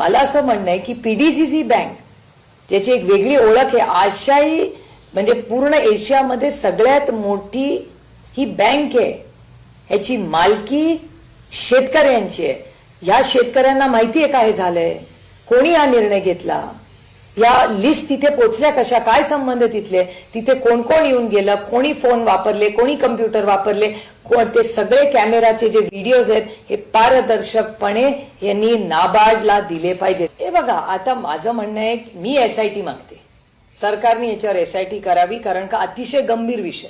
मला असं म्हणणं आहे की P D C C bank ज्याची एक वेगळी ओळख आहे आशियाई म्हणजे पूर्ण एशियामध्ये सगळ्यात मोठी ही बँक आहे. ह्याची मालकी शेतकऱ्यांची आहे. ह्या शेतकऱ्यांना माहिती आहे काय झालंय? कोणी हा निर्णय घेतला? या लिस्ट तिथे पोचल्या कशा? काय संबंध तिथले? तिथे कोण कोण येऊन गेलं? कोणी फोन वापरले? कोणी कम्प्युटर वापरले? पण ते सगळे कॅमेराचे जे व्हिडिओज आहेत हे पारदर्शकपणे यांनी नाबार्डला दिले पाहिजेत. हे बघा आता माझं म्हणणं आहे की मी एस आय टी मागते. सरकारने याच्यावर एस आय टी करावी कारण का अतिशय गंभीर विषय.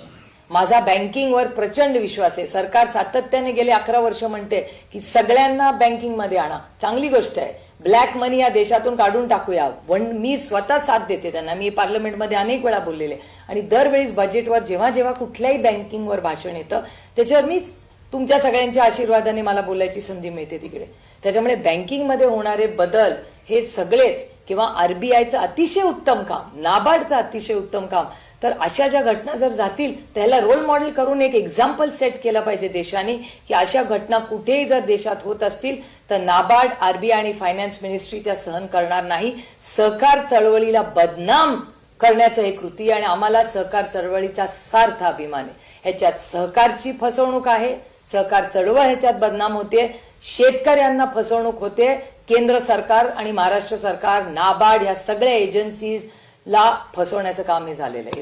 माझा बँकिंगवर प्रचंड विश्वास आहे. सरकार सातत्याने गेले अकरा वर्ष म्हणते की सगळ्यांना बँकिंगमध्ये आणा. चांगली गोष्ट आहे. ब्लॅक मनी या देशातून काढून टाकूया. पण मी स्वतः साथ देते त्यांना. मी पार्लमेंटमध्ये अनेक वेळा बोललेले आणि दरवेळीस बजेटवर जेव्हा जेव्हा कुठल्याही बँकिंगवर भाषण येतं त्याच्यावर मीच तुमच्या सगळ्यांच्या आशीर्वादाने मला बोलायची संधी मिळते तिकडे. त्याच्यामुळे बँकिंगमध्ये होणारे बदल हे सगळेच किंवा आरबीआयचं अतिशय उत्तम काम नाबार्डचं अतिशय उत्तम काम तर अशा ज्या घटना जर जातील त्याला रोल मॉडेल करून एक एक्झाम्पल सेट केलं पाहिजे देशाने की अशा घटना कुठेही जर देशात होत असतील तर नाबार्ड आरबीआय आणि फायनान्स मिनिस्ट्री त्या सहन करणार नाही. सहकार चळवळीला बदनाम करण्याचं हे कृती आणि आम्हाला सहकार चळवळीचा सार्थ अभिमान आहे. ह्याच्यात सहकारची फसवणूक आहे. सहकार चळवळ ह्याच्यात बदनाम होते. शेतकऱ्यांना फसवणूक होते. केंद्र सरकार आणि महाराष्ट्र सरकार नाबार्ड ह्या सगळ्या एजन्सीजला फसवण्याचं काम हे झालेलं आहे.